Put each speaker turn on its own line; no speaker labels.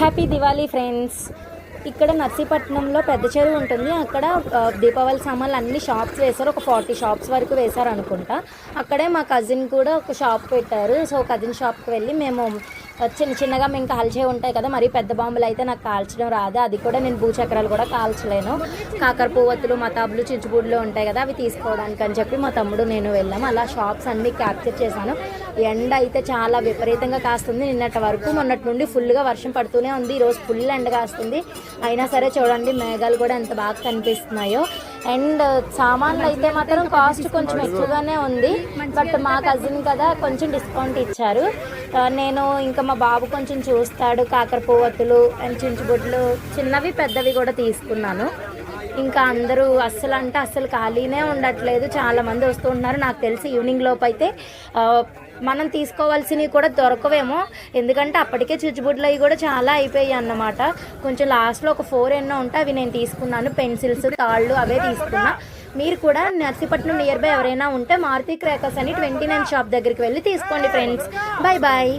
Happy Diwali friends ఇక్కడ నర్సీపట్నంలో పెద్ద చెరువు ఉంటుంది. అక్కడ దీపావళి సామాన్లు అన్ని షాప్స్ వేశారు. ఒక ఫార్టీ షాప్స్ వరకు వేశారు అనుకుంటా అక్కడే మా కజిన్ కూడా ఒక షాప్ పెట్టారు. సో కజిన్ షాప్కి వెళ్ళి మేము చిన్న చిన్నగా మేము కాల్చే ఉంటాయి కదా మరి పెద్ద బాంబులు అయితే నాకు కాల్చడం రాదు. అది కూడా నేను భూచక్రాలు కూడా కాల్చలేను. కాకర పువ్వత్తులు మతాబులు చిచ్చుబుడ్లు ఉంటాయి కదా అవి తీసుకోవడానికి అని చెప్పి మా తమ్ముడు నేను వెళ్ళాము అలా షాప్స్ అన్ని క్యాప్చర్ చేశాను. ఎండ అయితే చాలా విపరీతంగా కాస్తుంది. నిన్నటి వరకు మొన్నటి నుండి ఫుల్గా వర్షం పడుతూనే ఉంది. ఈరోజు ఫుల్ ఎండ కాస్తుంది. అయినా సరే చూడండి మేఘాలు కూడా ఎంత బాగా కనిపిస్తున్నాయో. అండ్ సామాన్లు అయితే మాత్రం కాస్ట్ కొంచెం ఎక్కువగానే ఉంది. బట్ మా కజిన్ కదా కొంచెం డిస్కౌంట్ ఇచ్చారు. నేను ఇంకా మా బాబు కొంచెం చూస్తాడు కాకర పువ్వత్తులు అండ్ చించుబుడ్లు చిన్నవి పెద్దవి కూడా తీసుకున్నాను. ఇంకా అందరూ అస్సలు అంటే అస్సలు ఖాళీనే ఉండట్లేదు. చాలామంది వస్తూ ఉన్నారు నాకు తెలిసి ఈవినింగ్ లోపు అయితే మనం తీసుకోవాల్సినవి కూడా దొరకవేమో. ఎందుకంటే అప్పటికే చుచ్చుబుడ్లు అవి కూడా చాలా అయిపోయాయి అన్నమాట. కొంచెం లాస్ట్లో ఒక ఫోర్ ఎన్నో ఉంటే అవి నేను తీసుకున్నాను. పెన్సిల్స్ తాళ్ళు అవే తీసుకున్నా. మీరు కూడా నర్సీపట్నం నియర్ బై ఎవరైనా ఉంటే మారుతి క్రాకర్స్ అని ట్వంటీ నైన్ షాప్ దగ్గరికి వెళ్ళి తీసుకోండి ఫ్రెండ్స్ బాయ్ బాయ్